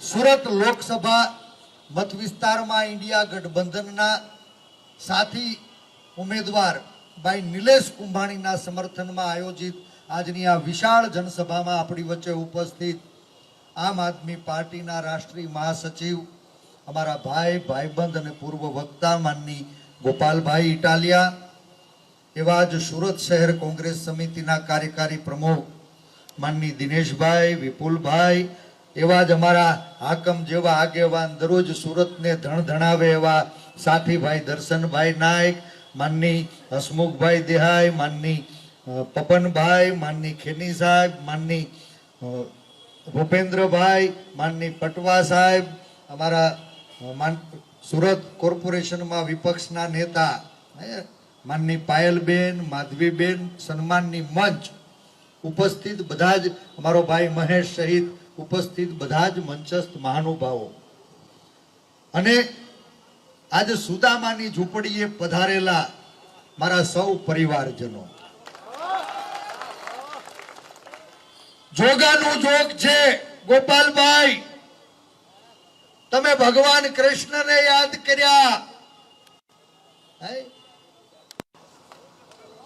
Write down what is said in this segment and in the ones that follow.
સુરત લોકસભા મત વિસ્તારમાં ઇન્ડિયા ગઠબંધનના સાથી ઉમેદવાર ભાઈ નિલેશ કુંભાણીના સમર્થનમાં આયોજિત આજની આ વિશાળ જનસભામાં આપણી વચ્ચે ઉપસ્થિત આમ આદમી પાર્ટીના રાષ્ટ્રીય મહાસચિવ, અમારા ભાઈ, ભાઈબંધ અને પૂર્વ વક્તા માનની ગોપાલભાઈ ઇટાલિયા, એવા જ સુરત શહેર કોંગ્રેસ સમિતિના કાર્યકારી પ્રમુખ માનની દિનેશભાઈ, વિપુલભાઈ એવા જ અમારા હાકમ જેવા આગેવાન દરરોજ સુરતને ધણધણાવે એવા સાથીભાઈ દર્શનભાઈ નાયક, માનની હસમુખભાઈ દેહાઈ માનની પપનભાઈ, માનની ખેની સાહેબ, માનની ભૂપેન્દ્રભાઈ, માનની પટવા સાહેબ, અમારા સુરત કોર્પોરેશનમાં વિપક્ષના નેતા માનની પાયલબેન, માધવીબેન, સન્માનની મંચ, ઉપસ્થિત બધા જ અમારો ભાઈ મહેશ સહિત ઉપસ્થિત બધા જ મંચસ્થ મહાનુભાવો. અને આજે સુદામાની ઝૂંપડીએ પધારેલા મારા સૌ પરિવારજનો. જોગાનું જોગ છે, ગોપાલભાઈ. તમે ભગવાન કૃષ્ણને યાદ કર્યા.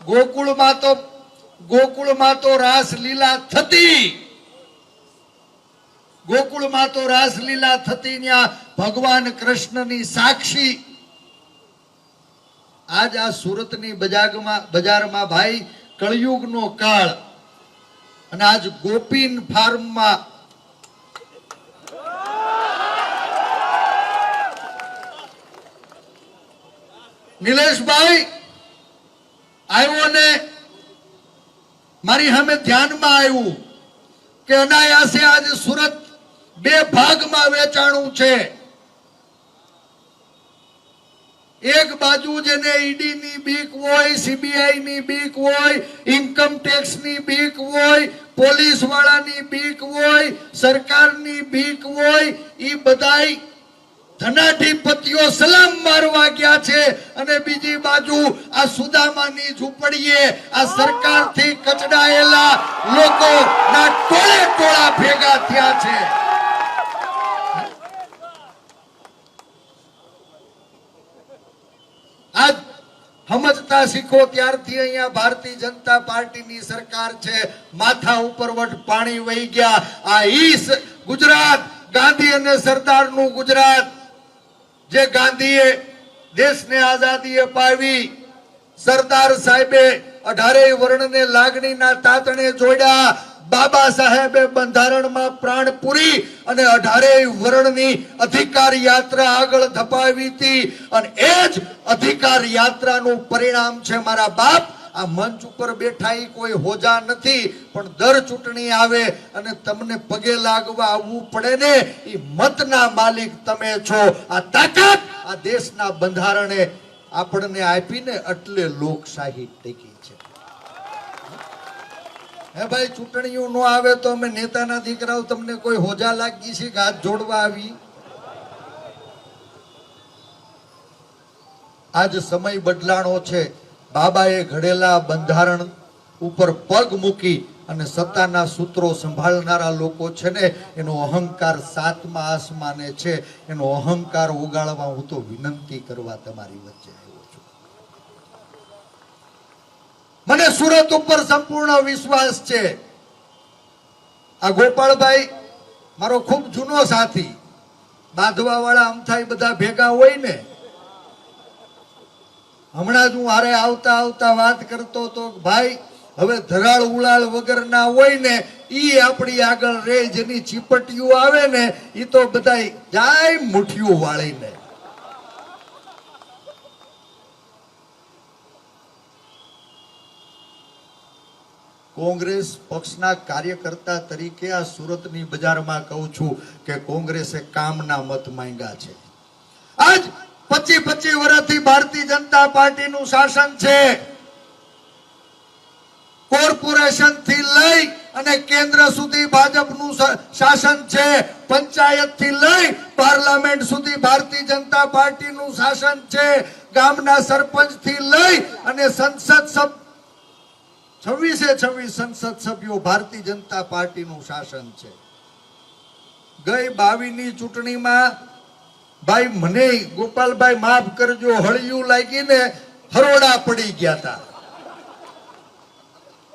ગોકુળમાં તો ગોકુળમાં તો રાસલીલા થતી. ગોકુળમાં તો રાસલીલા થતી ત્યાં ભગવાન કૃષ્ણની સાક્ષી. આજ આ સુરતની બજારમાં બજારમાં ભાઈ કળયુગનો કાળ. અને આજ ગોપીન ફાર્મમાં નિલેશભાઈ, આવ્યો ને મારી સામે ધ્યાનમાં આવ્યું કે અનાયાસે આજે સુરત બે ભાગમાં વેચાણું છે. એક બાજુ જેને ઈડી ની બીક હોય સીબીઆઈ ની બીક હોય, ઇન્કમ ટેક્સની બીક હોય પોલીસ વાળાની બીક હોય, સરકારની બીક હોય એ બધાય ધનાધિપતિઓ સલામ મારવા ગયા છે અને બીજી બાજુ આ સુદામાની ઝૂંપડીએ આ સરકારથી કચડાયેલા લોકો ના ટોળે ટોળા ભેગા થયા છે આજ સમજતા શીખો ત્યારથી અહીંયા ભારતીય જનતા પાર્ટીની સરકાર છે. માથા ઉપર વટ પાણી વહી ગયા. આ ઈસ ગુજરાત, ગાંધી અને સરદારનું ગુજરાત. જે ગાંધીએ દેશને આઝાદી અપાવી સરદાર સાહેબે અઢારેય વર્ણને લાગણીના તાતણે જોડ્યા. બાબા સાહેબે બંધારણમાં પ્રાણ પૂરી અને અઢારેય વર્ણની અધિકાર યાત્રા આગળ ધપાવી હતી. અને એ જ અધિકાર યાત્રાનું પરિણામ છે મારા બાપ. આ મંચ ઉપર બેઠા એ કોઈ હોજા નથી, પણ દર ચૂંટણી આવે અને તમને પગે લાગવા આવવું પડે ને, એ મતના માલિક તમે છો. આ તાકાત આ દેશના બંધારણે આપણને આપીને એટલે લોકશાહી ટેકી છે. હે ભાઈ, ચૂંટણીઓ ન આવે તો અમે નેતાના દીકરાઓ તમને કોઈ હોજા લાગી છે હાથ જોડવા આવી? આજ સમય બદલાણો છે. બાબાએ ઘડેલા બંધારણ ઉપર પગ મૂકી અને સત્તાના સૂત્રો સંભાળનારા લોકો છે ને, એનો અહંકાર સાતમા આસમાને છે. એનો અહંકાર ઉગાડવા હું તો વિનંતી કરવા તમારી વચ્ચે આવ્યો છું મને સુરત ઉપર સંપૂર્ણ વિશ્વાસ છે. આ ગોપાળભાઈ, મારો ખૂબ જૂનો સાથી બાંધવા વાળા અમથાઈ બધા ભેગા હોય ને, હમણાં જ હું હારે આવતા આવતા વાત કરતો તો, ભાઈ, હવે ધરાળ ઉલાળ વગરના હોય ને, ઈ આપણી આગળ રે જેની ચીપટીઓ આવે ને એ તો બધા જાય મુઠિયું વાળીને. કોંગ્રેસ પક્ષના કાર્યકર્તા તરીકે આ સુરતની બજારમાં કહું છું કે કોંગ્રેસે કામના મત માંગ્યા છે. આજ પચી પચી વર્ષથી ભારતીય જનતા પાર્ટીનું શાસન છે. કોર્પોરેશનથી લઈ અને કેન્દ્ર સુધી ભાજપનું શાસન છે. પંચાયતથી લઈ પાર્લામેન્ટ સુધી ભારતીય જનતા પાર્ટીનું શાસન છે. ગામના સરપંચથી લઈ અને સંસદ છવ્વીસે છવ્વીસ સંસદ સભ્યો ભારતીય જનતા પાર્ટીનું શાસન છે. ગઈ બાવીની ચૂંટણીમાં ભાઈ મને ગોપાલભાઈ માફ કરજો, હળિયું લાગીને હરોડા પડી ગયા હતા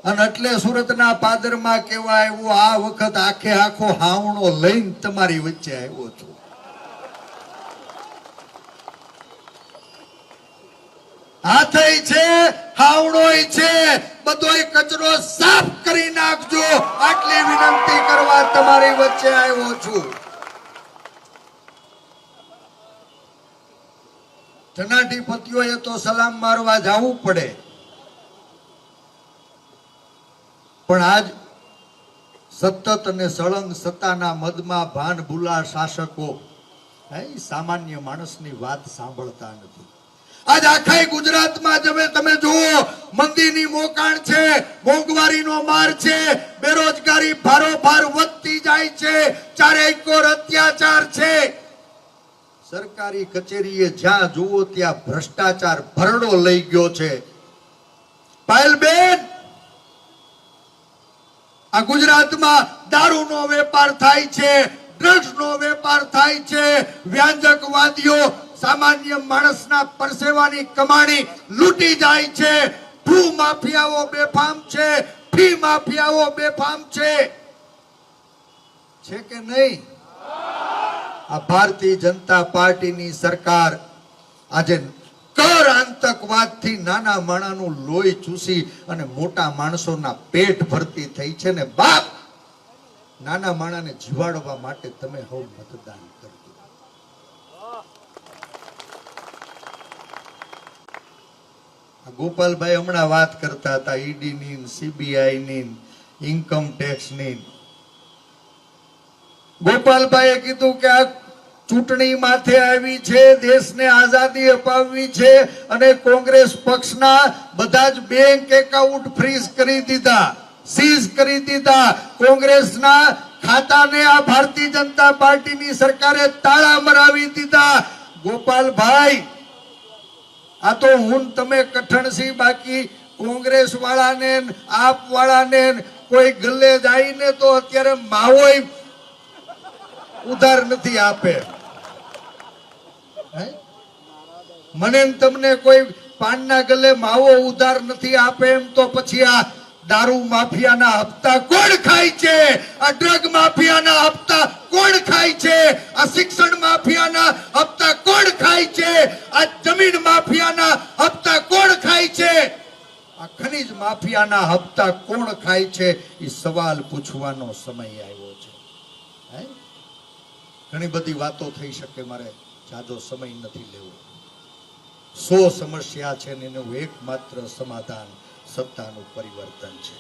અને એટલે સુરતના પાદરમાં કેવા એવું આ વખત આખે આખો હાવણો લઈને તમારી વચ્ચે આવ્યો છું. હાથય છે, હાવડોય છે. બધોય કચરો સાફ કરી નાખજો. આટલી વિનંતી કરવા તમારી વચ્ચે આવ્યો છું. ધનાઢી પતિઓએ તો સલામ મારવા જવું પડે. પણ આજ સતત અને સળંગ સત્તાના મદમાં ભાન ભૂલા શાસકો સામાન્ય માણસની વાત સાંભળતા નથી. આજ આખા ગુજરાતમાં તમે તમે જુઓ, મંદીની મોકાણ છે, મોંઘવારીનો માર છે, બેરોજગારી ભારોભાર વધતી જાય છે, ચારેય કોર અત્યાચાર છે. સરકારી કચેરીએ જ્યાં જુઓ ત્યાં ભ્રષ્ટાચાર ભરડો લઈ ગયો છે. પાયલબેન આ ગુજરાતમાં દારૂનો વેપાર થાય છે, ડ્રગ્સનો વેપાર થાય છે, વ્યાંજકવાદીઓ સામાન્ય માણસના પરસેવાની કમાણી લૂંટી જાય છે. ભૂ માફિયાઓ બેફામ છે. ફી માફિયાઓ બેફામ છે. છે કે નહીં? આ ભારતીય જનતા પાર્ટીની સરકાર આજે કર આતંકવાદથી નાના માણાનું લોહી ચૂસી અને મોટા માણસોના પેટ ભરતી થઈ છે ને બાપ, નાના માણાને જીવાડવા માટે તમે હવ મતદાન કરજો ગોપાલભાઈ હમણાં વાત કરતા હતા ઈડી ની સીબીઆઈ ની ઇન્કમ ટેક્સની. ગોપાલભાઈએ કીધું કે આ ચૂંટણી માથે આવી છે, દેશને આઝાદી અપાવવી છે અને કોંગ્રેસ પક્ષના બધા જ બેંક એકાઉન્ટ ફ્રીઝ કરી દીધા સીઝ કરી દીધા. કોંગ્રેસના ખાતાને આ ભારતીય જનતા પાર્ટીની સરકારે તાળા મરાવી દીધા. ગોપાલભાઈ આ તો હું તમે કઠણસી બાકી કોંગ્રેસ વાળાને આપ વાળાને કોઈ ગલ્લે જઈને તો અત્યારે માવોય ઉધાર નથી આપે? મને તમને કોઈ પાનના ગલે માવો ઉધાર નથી આપે એમ તો પછી આ દારૂ માફિયાના હપ્તા કોણ ખાય છે? આ ડ્રગ માફિયાના હપ્તા કોણ ખાય છે? આ શિક્ષણ માફિયાના હપ્તા કોણ ખાય છે? આ જમીન માફિયાના હપ્તા કોણ ખાય છે? આ ખનીજ માફિયાના હપ્તા કોણ ખાય છે? એ સવાલ પૂછવાનો સમય આવ્યો છે. ઘણી બધી વાતો થઈ શકે મારે, જાજો સમય નથી લેવો. સો સમસ્યા છે ને એનું એકમાત્ર સમાધાન. સત્તાનું પરિવર્તન છે.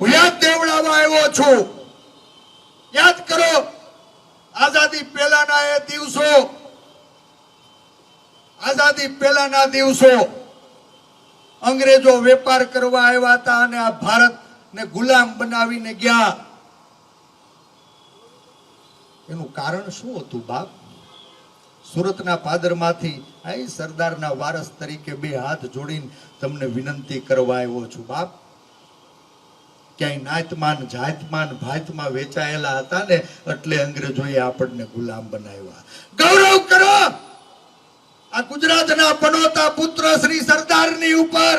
હું યાદ દેવડાવવા આવ્યો છું. યાદ કરો, આઝાદી પહેલાના એ દિવસો. આઝાદી પહેલાના દિવસો. અંગ્રેજો વેપાર કરવા આવ્યા હતા અને આ ભારત ને ગુલામ બનાવીને ગયા. એનું કારણ શું હતું બાપ? સુરતના પાદરમાંથી આ સરદારના વારસ તરીકે બે હાથ જોડીને તમને વિનંતી કરવા આવ્યો છું, બાપ. ક્યાંય નાતમાન, જાતમાન, ભાતમાં વેચાયેલા હતા ને, એટલે અંગ્રેજોએ આપણને ગુલામ બનાવ્યા. ગૌરવ કરો! આ ગુજરાતના પનોતા પુત્ર શ્રી સરદારની ઉપર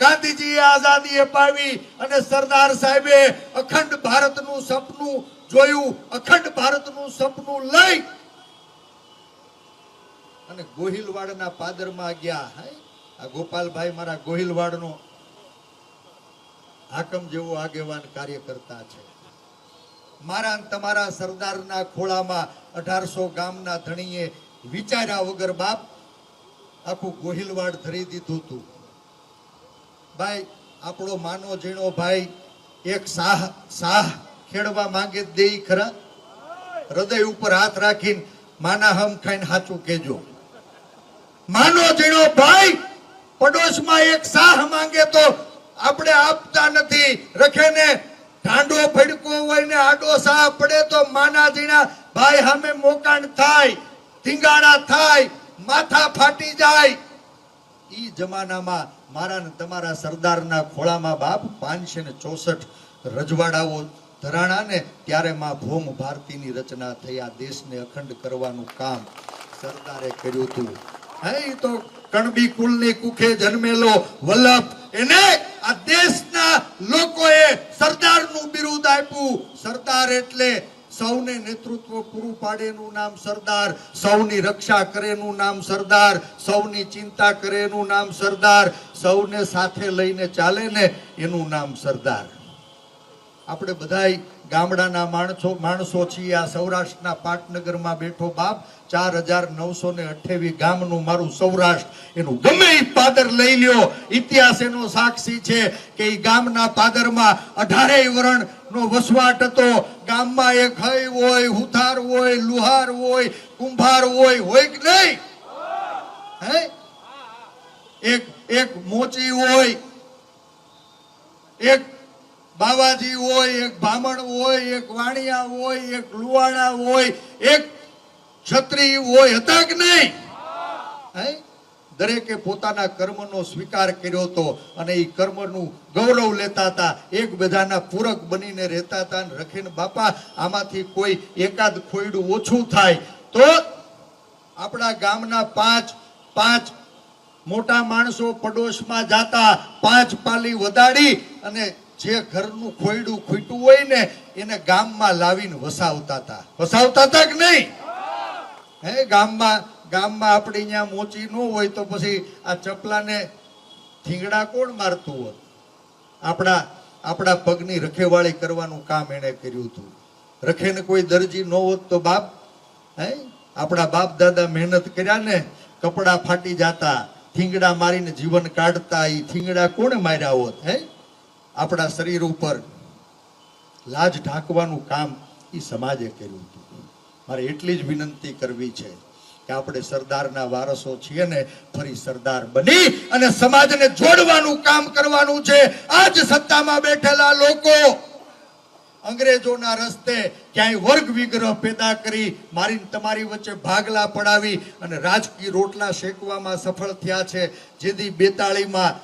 ગાંધીજીએ આઝાદી અપાવી અને સરદાર સાહેબે અખંડ ભારતનું સપનું જોયું, અખંડ ભારતનું સપનું લઈ અને ગોહિલવાડના પાદરમાં ગયા. આ ગોપાલભાઈ મારા ગોહિલવાડનો હાકમ જેવો આગેવાન કાર્યકર્તા છે. મારા તમારા સરદારના ખોળામાં અઢારસો ગામના ધણીએ વિચાર્યા વગર બાપ આખું ગોહિલવાડ ધરી દીધું હતું ભાઈ, આપણો માનો જીણો ભાઈ એક સાહ સાહ ખેડવા માંગે દે ખરા? હૃદય ઉપર હાથ રાખીને માના હમ ખાઈને સાચું કેજો માનો જીણો ભાઈ, પડોશમાં એક સાહ માંગે તો આપણે આપતા નથી. રખેને ઢાંડો ફડકો હોય ને આડો સાહ પડે તો માના જીણા ભાઈ સામે મોકાણ થાય, ધીંગાણા થાય, માથા ફાટી જાય. ઈ જમાનામાં મારા ને તમારા સરદારના ખોળામાં બાપ પાંચસો ને ચોસઠ રજવાડાઓ ધરાણા ને ત્યારે માં ભોમ ભારતીની રચના થઈ આ દેશને અખંડ કરવાનું કામ સરદારે કર્યું હતું. હે તો કણબી કુલની કુખે જન્મેલો વલ્લભ. એને આ દેશના લોકોએ સરદારનું બિરુદ આપ્યું. સરદાર એટલે સૌને નેતૃત્વ પૂરું પાડેનું નામ સરદાર, સૌની રક્ષા કરેનું નામ સરદાર, સૌની ચિંતા કરેનું નામ સરદાર, સૌને સાથે લઈને ચાલે ને એનું નામ સરદાર. આપણે બધાય ગામડાના માણસો માણસો છીએ, આ સૌરાષ્ટ્રના પાટનગરમાં બેઠો બાપ. ચાર હજાર નવસો ને અઠ્યાવીસ ગામનું મારું સૌરાષ્ટ્ર. એનું ગમે એ પાદર લઈ લ્યો. ઇતિહાસ એનો સાક્ષી છે કે એ ગામના પાદરમાં અઢારેય વરણ નો વસવાટ હતો. ગામમાં એક હય હોય, હુથાર હોય, લુહાર હોય, કુંભાર હોય હોય કે નહીં? હે? એક એક મોચી હોય, એક બાવાજી હોય, એક બ્રાહ્મણ હોય, એક વાણિયા હોય, એક લુવાણા હોય, એક ક્ષત્રિય હોય હતા કે નહીં? દરેકે પોતાના કર્મનો સ્વીકાર કર્યો હતો અને એ કર્મનું ગૌરવ લેતા હતા. એકબીજાના પૂરક બનીને રહેતા હતા અને રખીને બાપા, આમાંથી કોઈ એકાદ ખોયડું ઓછું થાય તો આપણા ગામના પાંચ પાંચ મોટા માણસો પડોશમાં જાતા, પાંચ પાલી વધાડી અને જે ઘરનું ખોયડું ખૂટ્યું હોય ને, એને ગામમાં લાવીને વસાવતા હતા. વસાવતા હતા કે નહીં? હે, ગામમાં ગામમાં આપણે અહીંયા મોચી ન હોય તો પછી આ ચપલાને થીંગડા કોણ મારતું હોત આપણા આપણા પગની રખેવાળી કરવાનું કામ એણે કર્યું હતું. રખેને કોઈ દરજી ન હોત તો બાપ, હે, આપણા બાપ દાદા મહેનત કર્યા ને કપડા ફાટી જતા, થીંગડા મારીને જીવન કાઢતા એ થીંગડા કોણે માર્યા હોત, હે? આપણા શરીર ઉપર લાજ ઢાંકવાનું કામ એ સમાજે કર્યું. મારે એટલી જ વિનંતી કરવી છે કે આપણે સરદારના વારસો છીએ ને ફરી સરદાર બની અને સમાજને જોડવાનું કામ કરવાનું છે. આજ સત્તામાં બેઠેલા લોકો અંગ્રેજોના રસ્તે ક્યાંય વર્ગ વિગ્રહ પેદા કરી મારીને તમારી વચ્ચે ભાગલા પડાવી અને રાજકીય રોટલા શેકવામાં સફળ થયા છે. જેથી બેતાળીમાં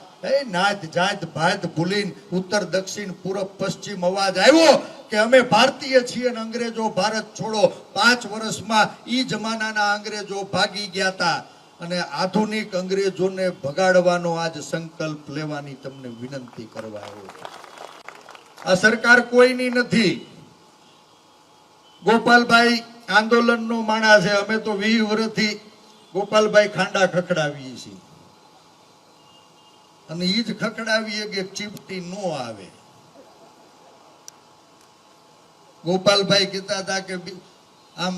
નાત જાત ભાત ભૂલીને ઉત્તર દક્ષિણ પૂરબ પશ્ચિમ અવાજ આવ્યો કે અમે ભારતીય છીએ અને અંગ્રેજો ભારત છોડો. પાંચ વર્ષમાં ઈ જમાનાના અંગ્રેજો ભાગી ગયા હતા અને આધુનિક અંગ્રેજોને ભગાડવાનો આજ સંકલ્પ લેવાની તમને વિનંતી કરવા આવ્યો. આ સરકાર કોઈની નથી. ગોપાલભાઈ આંદોલનનો માણા છે. અમે તો વીસ વર્ષથી ગોપાલભાઈ ખાંડા ખખડાવીએ છીએ. અને ઈ જ ખખડાવીએ કે ચીપટી નો આવે. ગોપાલભાઈ કહેતા હતા કે આમ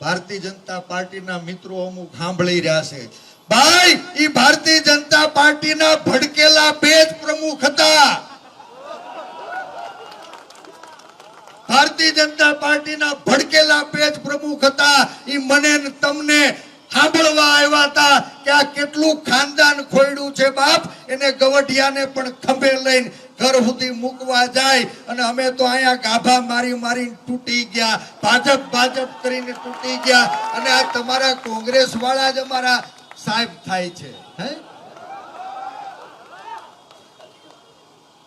ભારતીય જનતા પાર્ટીના મિત્રો અમુક સાંભળી રહ્યા છે. ભાઈ એ ભારતીય જનતા પાર્ટીના ભડકેલા પેજ પ્રમુખ હતા. ભારતીય જનતા પાર્ટીના ભડકેલા પેજ પ્રમુખ હતા. એ મને તમને સાંભળવા આવ્યા હતા કે આ કેટલું ખાનદાન ખોયડું છે બાપ? એને ગવઢિયાને પણ ખંભે લઈને ઘર સુધી મૂકવા જાય અને અમે તો અહીંયા ગાભા મારી મારી તૂટી ગયા, ભાજપ ભાજપ કરીને તૂટી ગયા અને આ તમારા કોંગ્રેસ વાળા જ અમારા સાહેબ થાય છે, હે?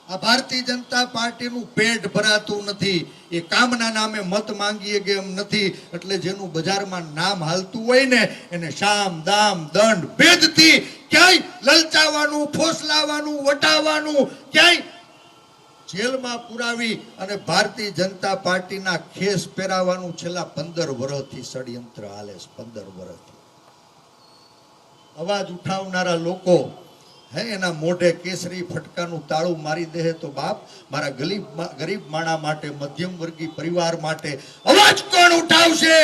આ ભારતીય જનતા પાર્ટીનું પેટ ભરાતું નથી. એ કામના નામે મત માંગીએ કે એમ નથી. એટલે જેનું બજારમાં નામ હાલતું હોય ને, એને શામ, દામ, દંડ, ભેદથી ક્યાંય લલચાવાનું, ફોસલાવાનું, વટાવવાનું, ક્યાંય જેલમાં પુરાવી અને ભારતીય જનતા પાર્ટીના ખેસ પહેરાવાનું છેલ્લા પંદર વર્ષથી ષડયંત્ર હાલે પંદર વર્ષથી અવાજ ઉઠાવનારા લોકો હે, એના મોઢે કેસરી ફટકાનું તાળું મારી દે તો બાપ, મારા ગરીબ ગરીબ માણા માટે, મધ્યમ વર્ગી પરિવાર માટે અવાજ કોણ ઉઠાવશે?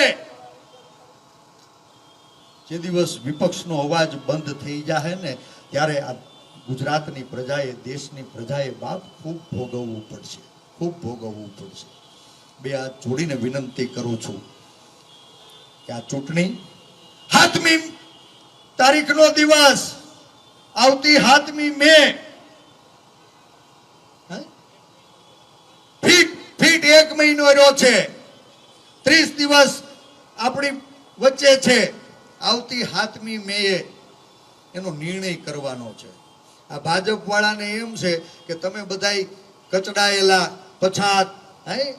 જે દિવસ વિપક્ષનો અવાજ બંધ થઈ જાય ને, ત્યારે આ ગુજરાતની પ્રજાએ, દેશની પ્રજાએ બાપ ખૂબ ભોગવવું પડશે, ખૂબ ભોગવવું પડશે. બે હાથ જોડીને વિનંતી કરું છું કે આ ચૂંટણી હાથમી તારીખનો દિવસ આવતી હાથમી મે? ફીટ ફીટ એક મહિનો રહ્યો છે. ત્રીસ દિવસ આપણી વચ્ચે છે. આવતી હાથમી મે એનો નિર્ણય કરવાનો છે. આ ભાજપ વાળાને એમ છે કે તમે બધાય કચડાયેલા પછાત, હે?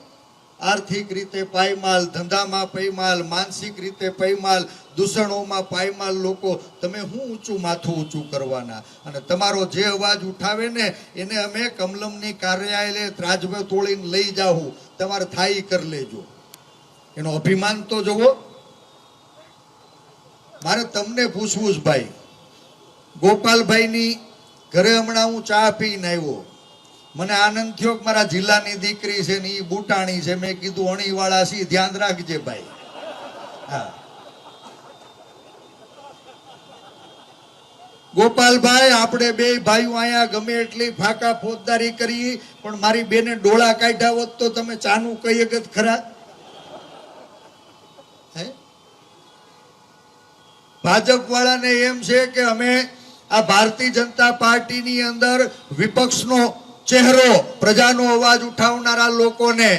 આર્થિક રીતે પાયમાલ ધંધામાં પૈમાલ, માનસિક રીતે પૈમાલ દૂષણોમાં પાયમાલ લોકો, તમે શું ઊંચું માથું ઊંચું કરવાના? અને તમારો જે અવાજ ઉઠાવે ને, એને અમે કમલમની કાર્યાલય ત્રાજવે તોડીને લઈ જાવું તમારે થાય કરી લેજો. એનો અભિમાન તો જુઓ મારે તમને પૂછવું જ ભાઈ. ગોપાલભાઈની ઘરે હમણાં હું ચા પીને આવ્યો. મને આનંદ થયો કે મારા જિલ્લાની દીકરી છે ને એ બુટાણી છે. મેં કીધું, અણીવાળા સી ધ્યાન રાખજે ભાઈ. હા. ગોપાલભાઈ, આપણે બે ભાઈઓ અહીંયા ગમે એટલી ફાકા ફોજદારી કરી, પણ મારી બેને ડોળા કાઢ્યા હોત તો તમે ચાનું કહીએ જ ખરા? ભાજપ વાળાને એમ છે કે અમે આ ભારતીય જનતા પાર્ટીની અંદર વિપક્ષનો ચહેરો, પ્રજાનો અવાજ ઉઠાવનારા લોકોને,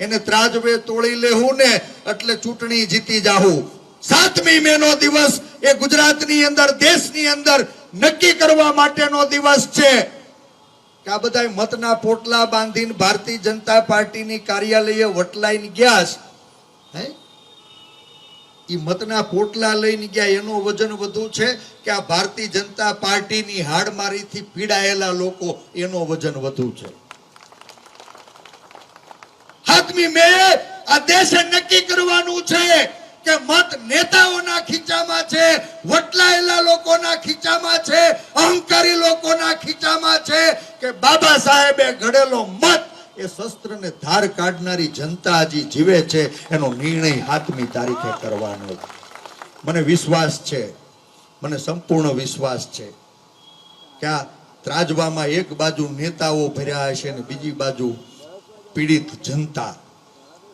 એને ત્રાજવે તોડી લેવું ને એટલે ચૂંટણી જીતી જાવું સાતમી મે નો દિવસ એ ગુજરાતની અંદર, દેશની અંદર નક્કી કરવા માટેનો દિવસ છે. કે આ બધા મતના પોટલા બાંધીને ભારતીય જનતા પાર્ટીની કાર્યાલયે વટલાઈને ગયા છે. મતના પોટલા લઈને ગયા, એનું વજન વધુ છે કે આ ભારતીય જનતા પાર્ટીની હાડમારીથી પીડાયેલા લોકો, એનો વજન વધુ છે. સાતમી મે આ દેશે નક્કી કરવાનું છે કે મત નેતાઓના ખીચામાં છે, વટલાયેલા લોકોના ખીચામાં છે, અહંકારી લોકોના ખીચામાં છે કે બાબા સાહેબે ઘડેલો મત એ શસ્ત્રને ધાર કાઢનારી જનતા હજી જીવે છે, એનો નિર્ણય હાથમી તારીખે કરવાનો. મને વિશ્વાસ છે, મને સંપૂર્ણ વિશ્વાસ છે કે આ ત્રાજવામાં એક બાજુ નેતાઓ ભર્યા હશે ને બીજી બાજુ પીડિત જનતા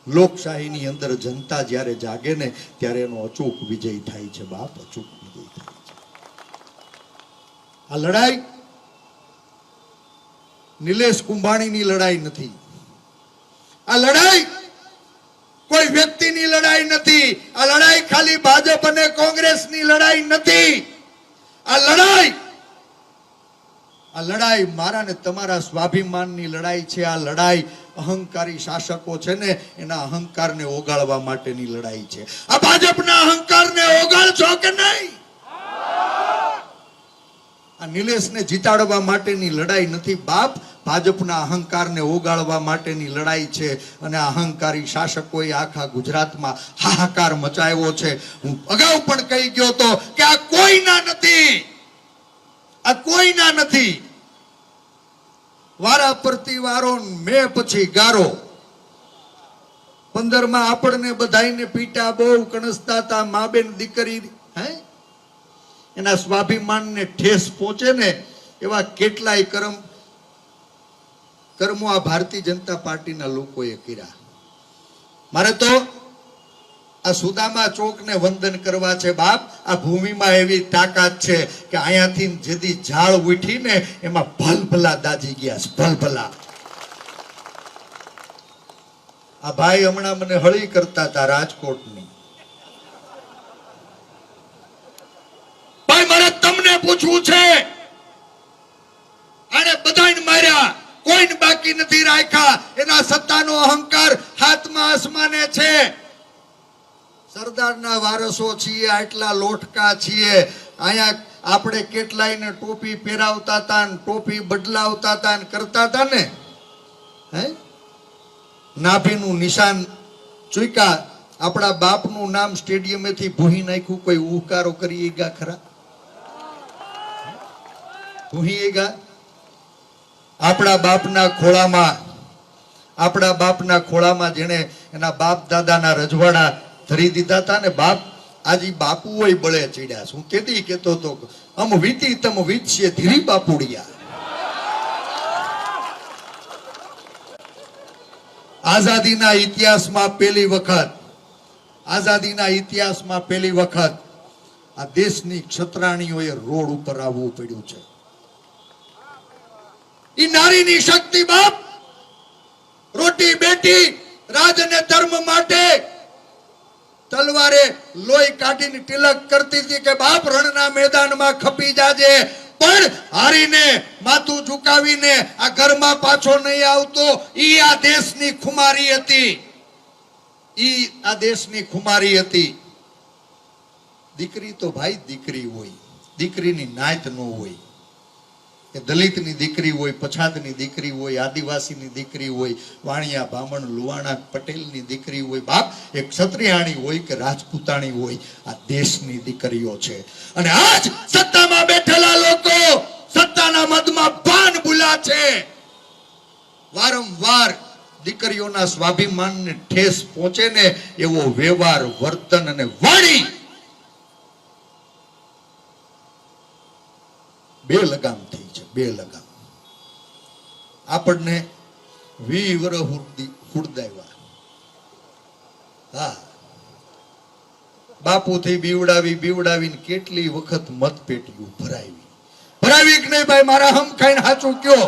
લોકશાહીની અંદર જનતા જ્યારે જાગે ને ત્યારે એનો અચૂક વિજય થાય છે, બાપ, અચૂક વિજય થાય છે. આ લડાઈ નિલેશ કુંભાણીની લડાઈ નથી. આ લડાઈ કોઈ વ્યક્તિની લડાઈ નથી. આ લડાઈ ખાલી ભાજપ અને કોંગ્રેસની લડાઈ નથી. આ લડાઈ આ લડાઈ મારા ને તમારા સ્વાભિમાનની લડાઈ છે. આ લડાઈ અહંકારી શાસકો છે ને, એના અહંકારને ઓગાળવા માટેની લડાઈ છે. આ ભાજપના અહંકારને ઓગાળશો કે નહીં? આ નિલેશને જીતાડવા માટેની લડાઈ નથી, બાપ ભાજપના અહંકારને ઓગાળવા માટેની લડાઈ છે અને અહંકારી શાસકોએ આખા ગુજરાતમાં હાહાકાર મચાવ્યો છે. હું અગાઉ પણ કહી ગયો તો કે આ કોઈના નથી, આ કોઈના નથી. વારા પરથી વારો મે પછી ગારો. પંદરમાં આપણને બધાઈને પીટા બહુ કણસતા હતા મા બેન દીકરી, હે? એના સ્વાભિમાનને ઠેસ પહોંચે ને એવા કેટલાય કર્મ કર્મો આ ભારતીય જનતા પાર્ટીના લોકોએ કર્યા. મારે તો આ સુદામા ચોકને વંદન કરવા છે બાપ. આ ભૂમિમાં એવી તાકાત છે કે અહીંયાથી જેથી ઝાડ ઉઠીને એમાં ભલભલા દાજી ગયા છે, ભલભલા. આ ભાઈ હમણાં મને હળી કરતા હતા રાજકોટની. ભાઈ, મારે તમને પૂછવું છે. આને બધાને માર્યા. કોઈને બાકી નથી રાખ્યા. એના સત્તાનો અહંકાર હાથમાં આસમાને છે. સરદારના વારસો છીએ, આટલા લોટકા છીએ. અહીંયા આપણે કેટલાયને ટોપી પહેરાવતા હતા ને ટોપી બદલાવતા હતા ને કરતા હતા ને? હે? નાભીનું નિશાન ચૂક્યા. આપણા બાપનું નામ સ્ટેડિયમેથી ભૂહી નાખ્યું, કોઈ ઉકારો કરી ગયા ખરા? ભૂહી ગયા આપણા બાપના ખોળામાં, આપણા બાપના ખોળામાં જેણે એના બાપ દાદાના રજવાડા ધરી દીધા હતા ને બાપ, આજે બાપુ હોય બળે ચીડ્યા શું કેદી કેતો તો, અમ વીતી તમ વીતશે ધીરી બાપુડિયા. આઝાદીના ઇતિહાસમાં પહેલી વખત, આઝાદીના ઇતિહાસમાં પહેલી વખત આ દેશની ક્ષત્રાણીઓએ રોડ ઉપર આવવું પડ્યું છે. ઈ નારીની શક્તિ બાપ, રોટી બેટી, રાજ અને ધર્મ માટે તલવારે લોહી કાઢીને તિલક કરતી હતી કે બાપ રણના મેદાનમાં ખપી જાજે. પણ હારીને માથું ઝુકાવીને આ ઘરમાં પાછો નહીં આવતો. ઈ આ દેશની ખુમારી હતી. ઈ આ દેશની ખુમારી હતી. દીકરી તો ભાઈ દીકરી હોય. દીકરીની નાત ન હોય. કે દલિતની દીકરી હોય, પછાતની દીકરી હોય, આદિવાસીની દીકરી હોય, વાણિયા બામણ લુવાણા, પટેલની દીકરી હોય, બાપ એ ક્ષત્રિયાણી હોય કે રાજપૂતાણી હોય, આ દેશની દીકરીઓ છે. અને આજ સત્તામાં બેઠેલા લોકો સત્તાના મદમાં પાન ભૂલા છે. વારંવાર દીકરીઓના સ્વાભિમાનને ઠેસ પહોંચે ને એવો વ્યવહાર, વર્તન અને વાણી બે લગામ થઈ છે, બે લગામ. આપણને વી વર હા. બાપુથી બીવડાવી, બીવડાવીને કેટલી વખત મતપેટીઓ ભરાવી. ભરાવી કે નહીં ભાઈ, મારા હમ ખાઈને સાચું કયો?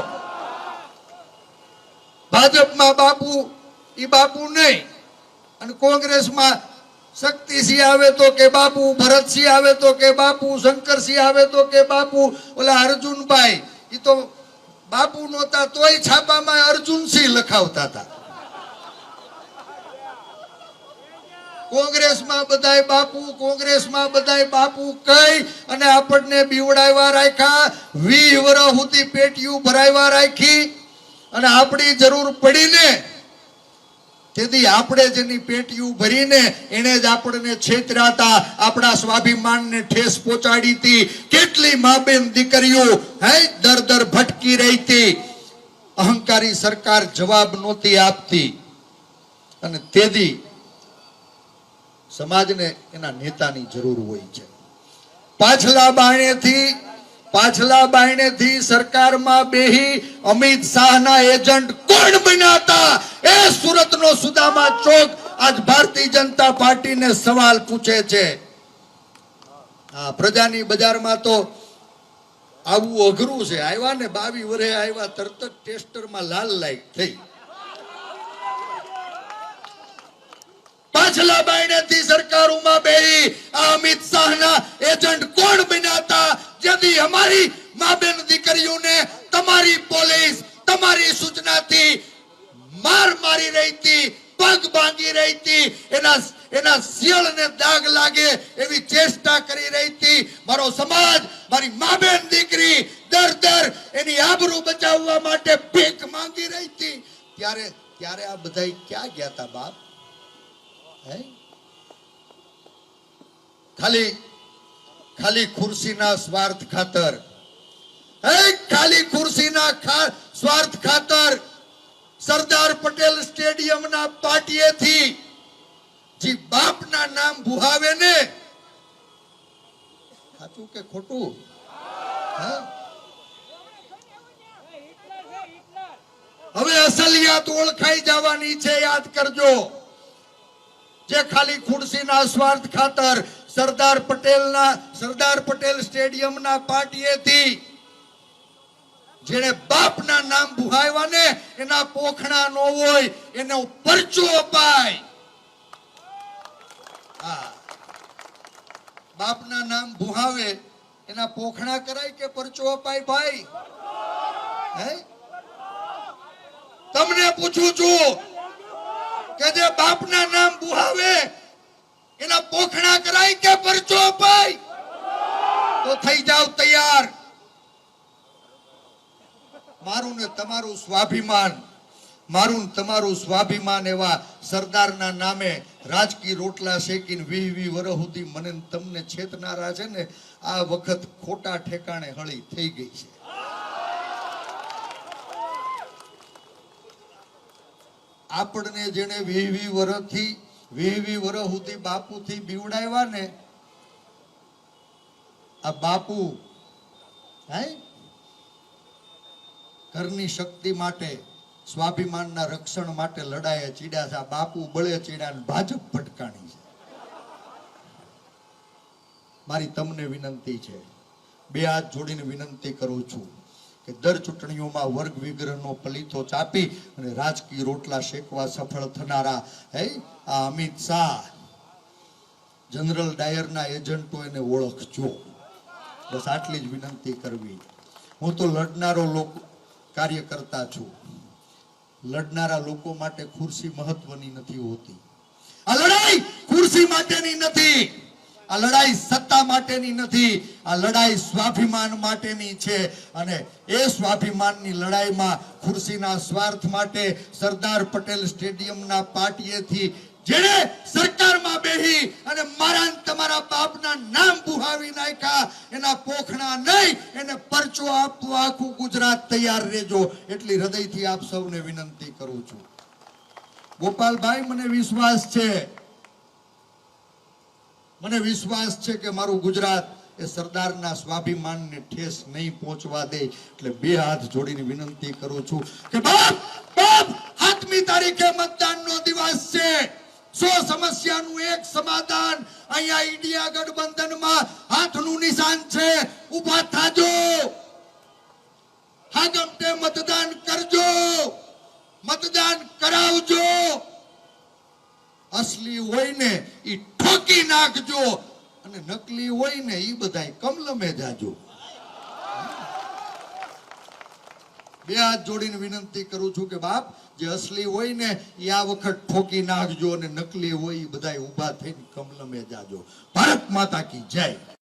ભાજપમાં બાપુ એ બાપુ નહીં. અને કોંગ્રેસમાં શક્તિસિંહ આવે તો કે બાપુ, ભરતસિંહ આવે તો કે બાપુ, શંકરસિંહ આવે તો કે બાપુ. ઓલા અર્જુનભાઈ એ તો બાપુ નહોતા તોય છાપામાં અર્જુનસિંહ લખાવતા હતા. કોંગ્રેસમાં બધાય બાપુ, કોંગ્રેસમાં બધાય બાપુ કઈ અને આપણને બીવડાવ્યા રાખ્યા. વી વરહ સુધી પેટીયું ભરાવ્યા રાખી અને આપણી જરૂર પડીને તેથી આપણે જેની પેટીયું ભરીને એને જ આપણને છેતરાતા, આપણા સ્વાભિમાનને ઠેસ પહોંચાડી હતી. કેટલી મા બેન દીકરીઓ, હે, દર દર ભટકી રહી હતી. અહંકારી સરકાર જવાબ નહોતી આપતી. અને તેથી સમાજને એના નેતાની જરૂર હોય છે. પાછલા બારણેથી પાછલા બારણેથી સરકારમાં બેહી અમિત શાહના એજન્ટ કોણ બન્યા હતા એ સુરતનો સુદામા ચોક આજ ભારતીય જનતા પાર્ટીને સવાલ પૂછે છે. આ પ્રજાની બજારમાં તો આવું અઘરું છે. આવ્યા ને બાવી વરે આવ્યા તરત જ ટેસ્ટરમાં લાલ લાઈટ થઈ. પાછલા બાયણેથી સરકારોમાં બેહી આ અમિત શાહના એજન્ટ કોણ બન્યા હતા અમારી મા બેન દીકરીઓને તમારી પોલીસ, તમારી સૂચનાથી માર મારી રહી હતી, પગ ભાંગી રહી હતી. એના એના શિયળને દાગ લાગે એવી ચેષ્ટા કરી રહી હતી. મારો સમાજ, મારી મા બેન દીકરી દર દર એની આબરૂ બચાવવા માટે ભીખ માંગી રહી હતી. ત્યારે ત્યારે આ બધા ક્યાં ગયા હતા બાપ? હે? ખાલી ખાલી ખુરશીના સ્વાર્થ ખાતર. ખાલી ખુરશીના સ્વાર્થ ખાતર. સરદાર પટેલ સ્ટેડિયમના પાટીએથી જે બાપના નામ ભુહાવે ને, સાચું કે ખોટું? હવે અસલિયાત ઓળખાઈ જવાની છે, યાદ કરજો. જે ખાલી ખુરશીના સ્વાર્થ ખાતર સરદાર પટેલના, સરદાર પટેલ સ્ટેડિયમના પાટીએથી જેણે બાપના નામ ભુહાવ્યા ને, એના પોખણા નો હોય, એનો પરચો અપાય. બાપના નામ ભુહાવે એના પોખણા કરાય કે પરચો અપાય ભાઈ? તમને પૂછું છું કે જે બાપના નામ બુહાવે, એના પોખણા કરાય કે પરચો અપાય? તો થઈ જાવ તૈયાર. મારું ને તમારું સ્વાભિમાન મારું તમારું સ્વાભિમાન એવા સરદારના નામે રાજકીય રોટલા શેકીને વીહ વી વરહ સુધી મને તમને છેતનારા છે ને, આ વખત ખોટા ઠેકાણે હળી થઈ ગઈ છે. આપણને જેને વી વી વરથી વી વી સુધી બાપુથી બીવડાવ્યા ને, આ બાપુ ઘરની શક્તિ માટે, સ્વાભિમાનના રક્ષણ માટે લડાયા ચીડ્યા છે. આ બાપુ બળે ચીડ્યા ને ભાજપ ભટકાણી છે. મારી તમને વિનંતી છે. બે હાથ જોડીને વિનંતી કરું છું. કે દર ચૂંટણીઓમાં વર્ગ વિગ્રહનો પલીતો ચાપી અને રાજકીય રોટલા શેકવા સફળ થનારા, હે? આ અમિત શાહ, જનરલ ડાયરના એજન્ટો એને ઓળખજો. બસ આટલી જ વિનંતી કરવી. હું તો લડનારો લોકો કાર્યકર્તા છું. લડનારા લોકો માટે ખુરશી મહત્વની નથી હોતી. આ લડાઈ ખુરશી માટેની નથી. આ લડાઈ સત્તા માટેની નથી, આ લડાઈ સ્વાભિમાન માટેની છે. અને એ સ્વાભિમાનની લડાઈમાં ખુરશીના સ્વાર્થ માટે સરદાર પટેલ સ્ટેડિયમના પાટીએથી જેણે સરકારમાં બેહી અને મારા તમારા બાપના નામ બુહાવી નાખ્યા, એના પોખણા નહીં, એને પરચો આપવા આખું ગુજરાત તૈયાર રહેજો. એટલી હૃદયથી આપ સૌને વિનંતી કરું છું. ગોપાલભાઈ, મને વિશ્વાસ છે મને વિશ્વાસ છે કે મારું ગુજરાત એ સરદારના સ્વાભિમાનને ઠેસ નહીં પહોંચવા દે એટલે બે હાથ જોડીને વિનંતી કરું છું કે બાપ બાપ સાતમી તારીખે મતદાનનો દિવસ છે. સો સમસ્યાનું એક સમાધાન અહીંયા ઇન્ડિયા ગઠબંધનમાં હાથનું નિશાન છે ઊભા થાજો. હાગમટે મતદાન કરજો. મતદાન કરાવજો. અસલી હોય ને એ ઠોકી નાખજો અને નકલી હોય ને એ બધા કમલમે જાજો. બે હાથ જોડીને વિનંતી કરું છું કે બાપ, જે અસલી હોય ને એ આ વખત ઠોકી નાખજો અને નકલી હોય એ બધા ઊભા થઈને કમલમે જાજો. ભારત માતા કી જય.